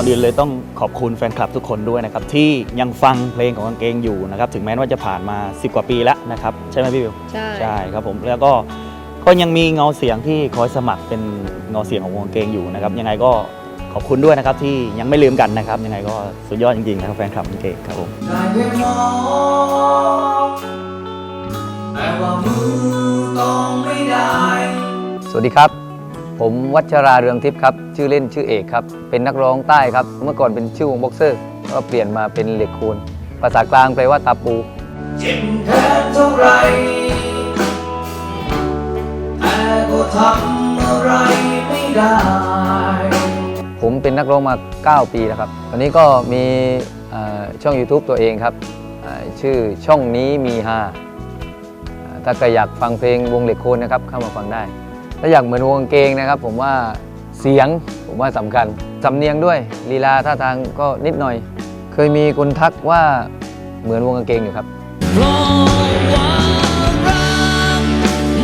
ก่อนอื่นเลยต้องขอบคุณแฟนคลับทุกคนด้วยนะครับที่ยังฟังเพลงของกางเกงอยู่นะครับถึงแม้ว่าจะผ่านมา 10 กว่าปีแล้วนะครับใช่ไหมพี่บิวใช่ใช่ครับผมแล้วก็ก็ยังมีเงาเสียงที่คอยสมัครเป็นเงาเสียงของวงกางเกงอยู่นะครับยังไงก็ขอบคุณด้วยนะครับที่ยังไม่ลืมกันนะครับยังไงก็สุดยอดจริงๆนะครับแฟนคลับกางเกงครับผมได้เพียงมองแต่ว่ามือต้องไม่ได้สวัสดีครับ ผมวัชราเรืองทิพย์ครับ ชื่อเล่นชื่อเอกครับ เป็นนักร้องใต้ครับ เมื่อก่อนเป็นชื่อวงบ็อกเซอร์ ก็เปลี่ยนมาเป็นเหล็กคูณภาษากลางแปลว่าตาปูเจ็บแค่เท่าไรแต่ก็ทำอะไรไม่ได้ ผมเป็นนักร้องมา 9 ปีแล้วครับ ตอนนี้ก็มีเอ่อช่อง YouTube ตัวเองครับเอ่อชื่อช่องนี้มีฮาเอ่อถ้าใครอยากฟังเพลงวงเหล็กโคนนะครับ เข้ามาฟังได้ ถ้าอยากเหมือนวงกางเกงนะครับ ผมว่าเสียงผมว่าสำคัญสำเนียงด้วยลีลาท่าทางก็นิดหน่อย เคยมีคนทักว่าเหมือนวงกางเกงอยู่ครับเพราะว่ารัก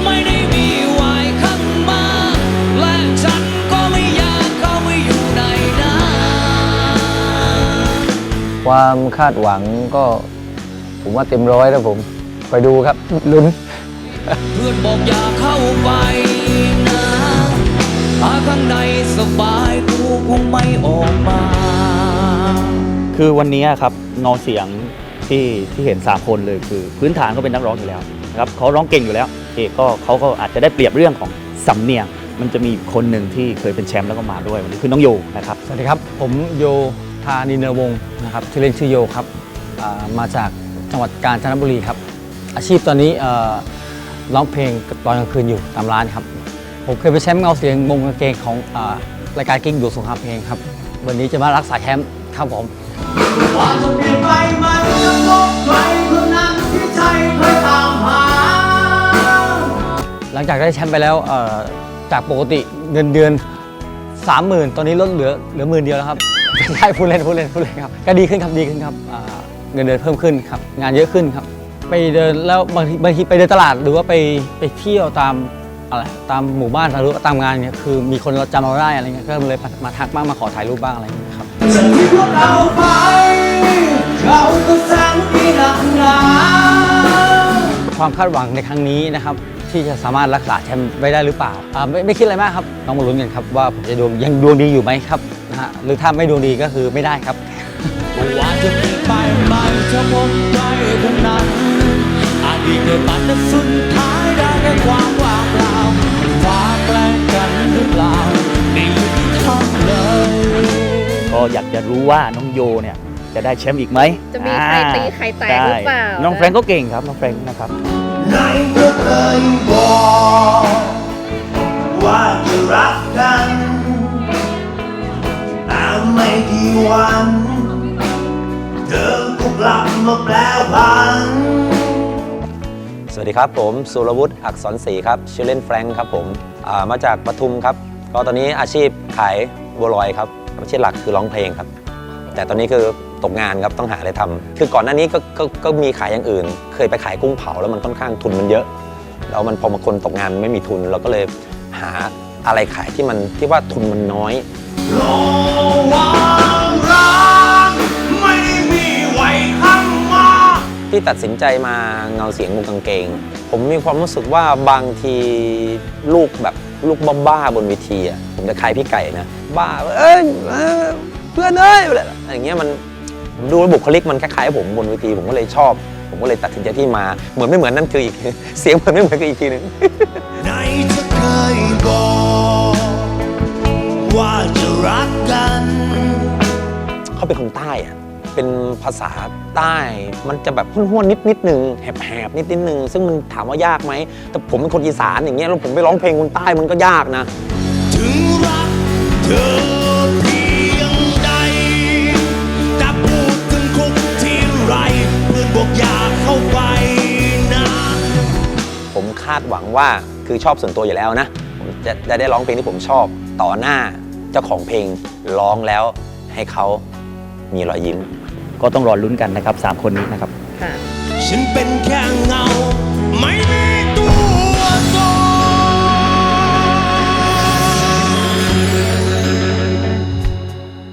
ไม่ได้มีไว้ข้างมากและฉันก็ไม่อยากเข้าไปอยู่ในนั้นความคาดหวังก็ผมว่าเต็มร้อยแล้วผม ไปดูครับลุ้นเพื่อนบอกอย่าเข้าไปนะ ถ้าข้างในสบายกูคงไม่ออกมา คือวันนี้ครับเงาเสียงที่ที่เห็น3คนเลยคือ พื้นฐานเขาเป็นนักร้องอยู่แล้วนะครับเขาร้องเก่งอยู่แล้วเอกก็เขาก็อาจจะได้เปรียบเรื่องของสำเนียง มันจะมีอีกคนหนึ่งที่เคยเป็นแชมป์แล้วก็มาด้วยวันนี้คือน้องโยนะครับสวัสดีครับ ผมโยธานินเนอร์วงศ์นะครับชื่อเล่นชื่อโยครับอ่ามาจากจังหวัดกาญจนบุรีครับ อาชีพตอนนี้เอ่อร้องเพลงตอนกลางคืนอยู่ตามร้านครับ ผมเคยเป็นแชมป์เงาเสียงวงกางเกงของอารายการกิ๊กดูสงครามเพลงครับ วันนี้จะมารักษาแชมป์ครับผมว่าจะเปลี่ยนไปมันจะพบใครคนนั้นที่ใจเคยตามหา หลังจากได้แชมป์ไปแล้วเอ่อจากปกติเงินเดือน30,000ตอนนี้ลดเหลือเหลือหมื่นเดียวแล้วครับใช่พูดเล่นพูดเล่นพูดเล่นครับก็ดีขึ้นครับดีขึ้นครับอ่าเงินเดือนเพิ่มขึ้นครับ งานเยอะขึ้นครับ ไปเดินแล้วบางทีบางทีไปเดินตลาดหรือว่าไปไปเที่ยวตาม อะไรตามหมู่บ้านหรือว่าตามงานเนี่ยคือมีคนเราจำเราได้อะไรเงี้ยก็เลยมาทักบ้างมาขอถ่ายรูปบ้างอะไรอย่างเงี้ยครับ จะที่พวกเราไป เราก็แสนดีหนักหนาความคาดหวังในครั้งนี้นะครับที่จะสามารถรักษาแชมป์ไว้ได้หรือเปล่าอ่าไม่ไม่คิดอะไรมากครับต้องมาลุ้นกันครับว่าผมจะดวงยังดวงดีอยู่ไหมครับนะฮะหรือถ้าไม่ดวงดีก็คือไม่ได้ครับ ว่าจะเปลี่ยนไปไม่จะพบใครคนนั้นอาจ ดีเกิดปันแต่สุดท้ายได้แค่ความว่างเปล่าฟ้าแกล้งกันหรือเปล่าไม่ยุติธรรมเลยก็อยากจะรู้ว่าน้องโยเนี่ยจะได้แชมป์อีกไหมจะมีใครตีใครแตกหรือเปล่าใช่น้องแฟรงก์ก็เก่งครับน้องแฟรงก์นะครับไหนก็เคยบอกว่าจะรักกันแต่ไม่กี่วันเธอก็กลับมาแปลผัน สวัสดีครับผมสุรวุฒิอักษรศรีครับชื่อเล่นแฟรงค์ครับผมมาจากปทุมครับก็ตอนนี้อาชีพขายบัวลอยครับอาชีพหลักคือร้องเพลงครับ แต่ตอนนี้คือตกงานครับต้องหาอะไรทำคือก่อนหน้านี้ก็กก็มีขายอย่างอื่น เคยไปขายกุ้งเผาแล้วมันค่อนข้างทุนมันเยอะ แล้วมันพอมาคนตกงานไม่มีทุนเราก็เลยหาอะไรขายที่มันที่ว่าทุนมันน้อย ที่ตัดสินใจมาเงาเสียงวงกางเกง ผมมีความรู้สึกว่าบางทีลูกแบบลูกบ้าๆบนเวทีอะผมจะคล้ายพี่ไก่นะบ้าเอ้ยเอ้ยเพื่อนเอ้ยอะไรอย่างเงี้ยมันผมดูแล้วบุคลิกมันคล้ายๆผมบนเวทีผมก็เลยชอบ ผมก็เลยตัดสินใจที่มาเหมือนไม่เหมือนนั่นคืออีกเสียงเหมือนไม่เหมือนคืออีกทีหนึงไหนจะเคยบอกว่าจะรักกัน เขาเป็นคนใต้อะ เป็นภาษาใต้ มันจะแบบห้วนๆนิดนิดๆนึงแหบๆนิดนิดๆนึง ซึ่งมันถามว่ายากไหม แต่ผมเป็นคนอีสานอย่างเงี้ยแล้วผมไปร้องเพลงคนใต้มันก็ยากนะ ถึงรักเธอเพียงใดแต่พูดถึงคุกที่ไรเพื่อนบอกอย่าเข้าไปนะ ผมคาดหวังว่าคือชอบส่วนตัวอยู่แล้วนะผมจะจะได้ร้องเพลงที่ผมชอบต่อหน้าเจ้าของเพลงร้องแล้วให้เขามีรอยยิ้ม ก็ต้องรอลุ้นกันนะครับสามคนนี้นะครับค่ะฉันเป็นแค่เงาไม่มี